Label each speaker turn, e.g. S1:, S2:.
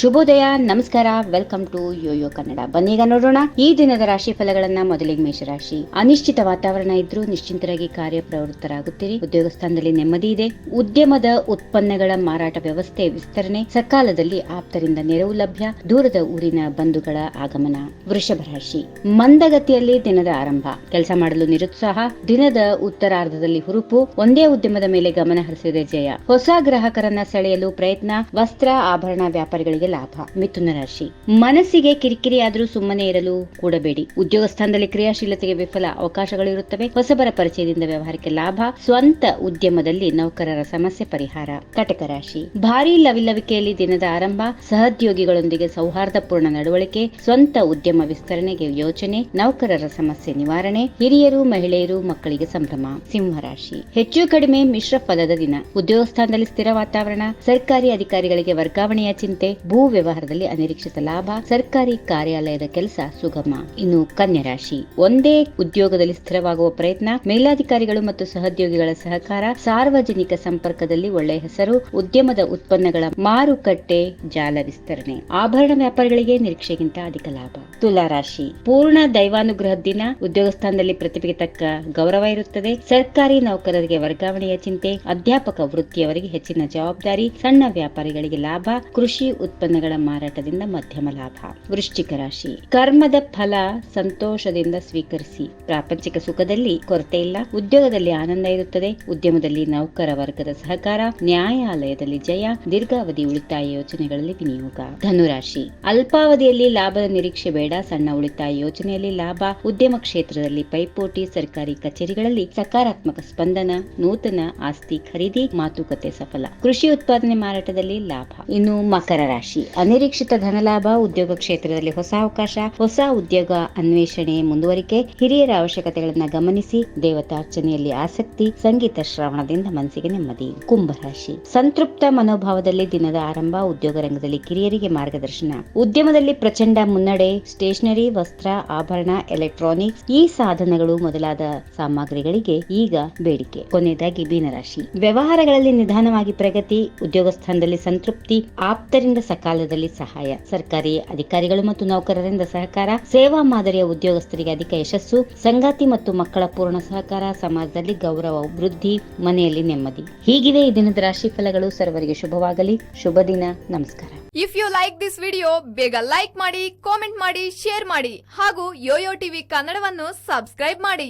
S1: ಶುಭೋದಯ, ನಮಸ್ಕಾರ welcome to YoYo Kannada ಬನ್ನೀಗ ನೋಡೋಣ. ಈ ದಿನದ ರಾಶಿ ಫಲಗಳನ್ನ ಮೊದಲಿಗೆ ಮೇಷರಾಶಿ. ಅನಿಶ್ಚಿತ ವಾತಾವರಣ ಇದ್ರೂ ನಿಶ್ಚಿಂತರಾಗಿ ಕಾರ್ಯಪ್ರವೃತ್ತರಾಗುತ್ತೀರಿ. ಉದ್ಯೋಗ ಸ್ಥಾನದಲ್ಲಿ ನೆಮ್ಮದಿ ಇದೆ. ಉದ್ಯಮದ ಉತ್ಪನ್ನಗಳ ಮಾರಾಟ ವ್ಯವಸ್ಥೆ ವಿಸ್ತರಣೆ. ಸಕಾಲದಲ್ಲಿ ಆಪ್ತರಿಂದ ನೆರವು ಲಭ್ಯ. ದೂರದ ಊರಿನ ಬಂಧುಗಳ ಆಗಮನ. ವೃಷಭ ರಾಶಿ. ಮಂದಗತಿಯಲ್ಲಿ ದಿನದ ಆರಂಭ. ಕೆಲಸ ಮಾಡಲು ನಿರುತ್ಸಾಹ. ದಿನದ ಉತ್ತರಾರ್ಧದಲ್ಲಿ ಹುರುಪು. ಒಂದೇ ಉದ್ಯಮದ ಮೇಲೆ ಗಮನ ಹರಿಸಿದೆ ಜಯ. ಹೊಸ ಗ್ರಾಹಕರನ್ನ ಸೆಳೆಯಲು ಪ್ರಯತ್ನ. ವಸ್ತ್ರ, ಆಭರಣ ವ್ಯಾಪಾರಿಗಳಿಗೆ ಲಾಭ. ಮಿಥುನ ರಾಶಿ. ಮನಸ್ಸಿಗೆ ಕಿರಿಕಿರಿ ಆದರೂ ಸುಮ್ಮನೆ ಇರಲು ಕೂಡಬೇಡಿ. ಉದ್ಯೋಗ ಸ್ಥಾನದಲ್ಲಿ ಕ್ರಿಯಾಶೀಲತೆಗೆ ವಿಫಲ ಅವಕಾಶಗಳಿರುತ್ತವೆ ಹೊಸಬರ ಪರಿಚಯದಿಂದ ವ್ಯವಹಾರಕ್ಕೆ ಲಾಭ. ಸ್ವಂತ ಉದ್ಯಮದಲ್ಲಿ ನೌಕರರ ಸಮಸ್ಯೆ ಪರಿಹಾರ. ಕಟಕ ರಾಶಿ. ಭಾರಿ ಲವಿಲ್ಲವಿಕೆಯಲ್ಲಿ ದಿನದ ಆರಂಭ. ಸಹೋದ್ಯೋಗಿಗಳೊಂದಿಗೆ ಸೌಹಾರ್ದಪೂರ್ಣ ನಡವಳಿಕೆ. ಸ್ವಂತ ಉದ್ಯಮ ವಿಸ್ತರಣೆಗೆ ಯೋಚನೆ. ನೌಕರರ ಸಮಸ್ಯೆ ನಿವಾರಣೆ. ಹಿರಿಯರು, ಮಹಿಳೆಯರು, ಮಕ್ಕಳಿಗೆ ಸಂಭ್ರಮ. ಸಿಂಹರಾಶಿ ಹೆಚ್ಚು ಕಡಿಮೆ ಮಿಶ್ರ ಫಲದ ದಿನ. ಉದ್ಯೋಗ ಸ್ಥಾನದಲ್ಲಿ ಸ್ಥಿರ ವಾತಾವರಣ. ಸರ್ಕಾರಿ ಅಧಿಕಾರಿಗಳಿಗೆ ವರ್ಗಾವಣೆಯ ಚಿಂತೆ. ವ್ಯವಹಾರದಲ್ಲಿ ಅನಿರೀಕ್ಷಿತ ಲಾಭ, ಸರ್ಕಾರಿ ಕಾರ್ಯಾಲಯದ ಕೆಲಸ ಸುಗಮ. ಇನ್ನು ಕನ್ಯಾ ರಾಶಿ. ಒಂದೇ ಉದ್ಯೋಗದಲ್ಲಿ ಸ್ಥಿರವಾಗುವ ಪ್ರಯತ್ನ, ಮೇಲಾಧಿಕಾರಿಗಳು ಮತ್ತು ಸಹೋದ್ಯೋಗಿಗಳ ಸಹಕಾರ, ಸಾರ್ವಜನಿಕ ಸಂಪರ್ಕದಲ್ಲಿ ಒಳ್ಳೆಯ ಹೆಸರು, ಉದ್ಯಮದ ಉತ್ಪನ್ನಗಳ ಮಾರುಕಟ್ಟೆ, ಜಾಲ ವಿಸ್ತರಣೆ. ಆಭರಣ ವ್ಯಾಪಾರಿಗಳಿಗೆ ನಿರೀಕ್ಷೆಗಿಂತ ಅಧಿಕ ಲಾಭ. ತುಲಾ ರಾಶಿ. ಪೂರ್ಣ ದೈವಾನುಗ್ರಹ ದಿನ, ಉದ್ಯೋಗ ಸ್ಥಾನದಲ್ಲಿ ಪ್ರತಿಭೆಗೆ ತಕ್ಕ ಗೌರವ ಇರುತ್ತದೆ. ಸರ್ಕಾರಿ ನೌಕರರಿಗೆ ವರ್ಗಾವಣೆಯ ಚಿಂತೆ, ಅಧ್ಯಾಪಕ ವೃತ್ತಿಯವರಿಗೆ ಹೆಚ್ಚಿನ ಜವಾಬ್ದಾರಿ, ಸಣ್ಣ ವ್ಯಾಪಾರಿಗಳಿಗೆ ಲಾಭ, ಕೃಷಿ ಉತ್ಪನ್ನಗಳ ಮಾರಾಟದಿಂದ ಮಧ್ಯಮ ಲಾಭ. ವೃಶ್ಚಿಕ ರಾಶಿ. ಕರ್ಮದ ಫಲ ಸಂತೋಷದಿಂದ ಸ್ವೀಕರಿಸಿ. ಪ್ರಾಪಂಚಿಕ ಸುಖದಲ್ಲಿ ಕೊರತೆ ಇಲ್ಲ. ಉದ್ಯೋಗದಲ್ಲಿ ಆನಂದ ಇರುತ್ತದೆ. ಉದ್ಯಮದಲ್ಲಿ ನೌಕರ ವರ್ಗದ ಸಹಕಾರ. ನ್ಯಾಯಾಲಯದಲ್ಲಿ ಜಯ. ದೀರ್ಘಾವಧಿ ಉಳಿತಾಯ ಯೋಜನೆಗಳಲ್ಲಿ ವಿನಿಯೋಗ. ಧನುರಾಶಿ. ಅಲ್ಪಾವಧಿಯಲ್ಲಿ ಲಾಭದ ನಿರೀಕ್ಷೆ ಬೇಡ. ಸಣ್ಣ ಉಳಿತಾಯ ಯೋಜನೆಯಲ್ಲಿ ಲಾಭ. ಉದ್ಯಮ ಕ್ಷೇತ್ರದಲ್ಲಿ ಪೈಪೋಟಿ. ಸರ್ಕಾರಿ ಕಚೇರಿಗಳಲ್ಲಿ ಸಕಾರಾತ್ಮಕ ಸ್ಪಂದನ, ನೂತನ ಆಸ್ತಿ ಖರೀದಿ, ಮಾತುಕತೆ ಸಫಲ. ಕೃಷಿ ಉತ್ಪಾದನೆ ಮಾರಾಟದಲ್ಲಿ ಲಾಭ. ಇನ್ನು ಮಕರ ರಾಶಿ. ಅನಿರೀಕ್ಷಿತ ಧನಲಾಭ, ಉದ್ಯೋಗ ಕ್ಷೇತ್ರದಲ್ಲಿ ಹೊಸ ಅವಕಾಶ, ಹೊಸ ಉದ್ಯೋಗ ಅನ್ವೇಷಣೆ ಮುಂದುವರಿಕೆ, ಹಿರಿಯರ ಅವಶ್ಯಕತೆಗಳನ್ನ ಗಮನಿಸಿ, ದೇವತಾರ್ಚನೆಯಲ್ಲಿ ಆಸಕ್ತಿ, ಸಂಗೀತ ಶ್ರವಣದಿಂದ ಮನಸ್ಸಿಗೆ ನೆಮ್ಮದಿ. ಕುಂಭರಾಶಿ ಸಂತೃಪ್ತ ಮನೋಭಾವದಲ್ಲಿ ದಿನದ ಆರಂಭ, ಉದ್ಯೋಗ ರಂಗದಲ್ಲಿ ಕಿರಿಯರಿಗೆ ಮಾರ್ಗದರ್ಶನ. ಉದ್ಯಮದಲ್ಲಿ ಪ್ರಚಂಡ ಮುನ್ನಡೆ, ಸ್ಟೇಷನರಿ, ವಸ್ತ್ರ, ಆಭರಣ, ಎಲೆಕ್ಟ್ರಾನಿಕ್ಸ್, ಈ ಸಾಧನಗಳು ಮೊದಲಾದ ಸಾಮಗ್ರಿಗಳಿಗೆ ಈಗ ಬೇಡಿಕೆ. ಕೊನೆಯದಾಗಿ ಮೀನರಾಶಿ. ವ್ಯವಹಾರಗಳಲ್ಲಿ ನಿಧಾನವಾಗಿ ಪ್ರಗತಿ, ಉದ್ಯೋಗ ಸ್ಥಾನದಲ್ಲಿ ಸಂತೃಪ್ತಿ, ಆಪ್ತರಿಂದ ಸಕಾಲದಲ್ಲಿ ಸಹಾಯ. ಸರ್ಕಾರಿ ಅಧಿಕಾರಿಗಳು ಮತ್ತು ನೌಕರರಿಂದ ಸಹಕಾರ, ಸೇವಾ ಮಾದರಿಯ ಉದ್ಯೋಗಸ್ಥರಿಗೆ ಅಧಿಕ ಯಶಸ್ಸು, ಸಂಗಾತಿ ಮತ್ತು ಮಕ್ಕಳ ಪೂರ್ಣ ಸಹಕಾರ, ಸಮಾಜದಲ್ಲಿ ಗೌರವ, ವೃದ್ಧಿ, ಮನೆಯಲ್ಲಿ ನೆಮ್ಮದಿ. ಹೀಗಿವೆ ಈ ದಿನದ ರಾಶಿ ಫಲಗಳು ಸರ್ವರಿಗೆ ಶುಭವಾಗಲಿ. ಶುಭ ದಿನ. ನಮಸ್ಕಾರ.
S2: If you like this video ಬೇಗ ಲೈಕ್ ಮಾಡಿ ಕಾಮೆಂಟ್ ಮಾಡಿ ಶೇರ್ ಮಾಡಿ ಹಾಗೂ ಯೋಯೋ ಟಿವಿ ಕನ್ನಡವನ್ನು ಸಬ್ಸ್ಕ್ರೈಬ್ ಮಾಡಿ.